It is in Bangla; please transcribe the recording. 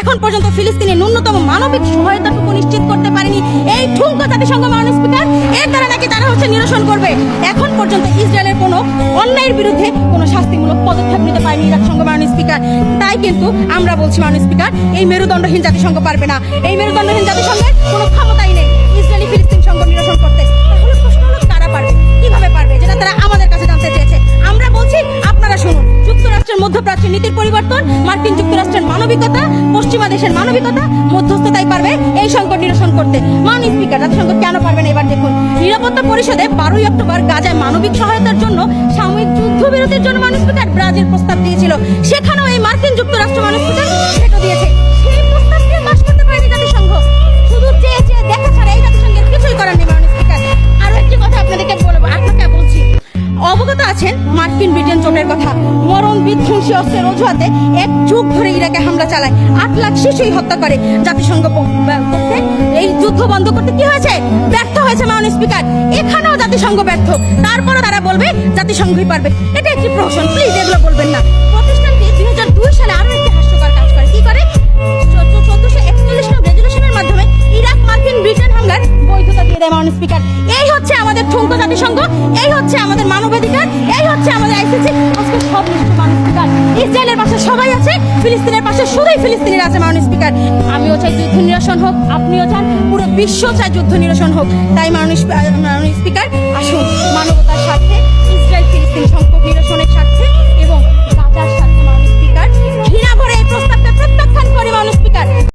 এখন পর্যন্ত ফিলিস্তিনে ন্যূনতম মানবিক সহায়তাটুকু নিশ্চিত করতে পারেনি এই ঠুঙ্কো জাতিসংঘ মাননীয় স্পিকার। এর দ্বারা নাকি তারা হচ্ছে নিরসন করবে। এখন পর্যন্ত ইসরায়েলের কোনো অন্যায়ের বিরুদ্ধে কোনো শাস্তিমূলক পদক্ষেপ নিতে পারেনি জাতিসংঘ মাননীয় স্পিকার। তাই কিন্তু আমরা বলছি মাননীয় স্পিকার, এই মেরুদণ্ডহীন জাতিসংঘ পারবে না। এই মেরুদণ্ডহীন জাতিসংঘের কোনো ক্ষমতাই নেই। যুক্তরাষ্ট্রের মধ্যপ্রাচ্যের নীতির পরিবর্তন, মার্কিন যুক্তরাষ্ট্রের মানবিকতা, পশ্চিমা দেশের মানবিকতা, মধ্যস্থতাই পারবে এই সংকট নিরসন করতে। মান স্পিকার, জাতিসংঘ কেন পারবে না? এবার দেখুন, নিরাপত্তা পরিষদে বারোই অক্টোবর গাজায় মানবিক সহায়তার জন্য সাময়িক যুদ্ধবিরতির জন্য মানুষ ব্রাজিল প্রস্তাব দিয়েছিল। সেখানেও এই মার্কিন যুক্তরাষ্ট্র মাননীয় অবগত আছেন মার্কিন ব্রিটেন জোটের কথা। মরণ বিধ্বংসী অস্ত্রের অজুহাতে এক যুগ ধরে ইরাকে হামলা চালায়। আট লাখ শিশুই হত্যা করে জাতিসংঘ এই যুদ্ধ বন্ধ করতে কি হয়েছে? ব্যর্থ হয়েছে মাননীয় স্পিকার। এখানেও জাতিসংঘ ব্যর্থ। তারপরে তারা বলবে জাতিসংঘই পারবে। এটা একটি প্রহসন। প্লিজ এগুলো বলবেন না। প্রতিষ্ঠানটি দুই সালে আরও মাননীয় স্পিকার। এই হচ্ছে আমাদের ঠুঙ্কো জাতিসংঘ, এই হচ্ছে আমাদের মানবাধিকার, এই হচ্ছে আমাদের আইসিসি। আজকে সব নিষ্ঠ মাননীয় স্পিকার। ইসরায়েলের পাশে সবাই আছে, ফিলিস্তিনের পাশে শুধুই ফিলিস্তিনের আছে মাননীয় স্পিকার। আমিও চাই যুদ্ধ নিরসন হোক, আপনিও চান, পুরো বিশ্ব চাই যুদ্ধ নিরসন হোক। তাই মাননীয় মাননীয় স্পিকার, আসুন মানবতার স্বার্থে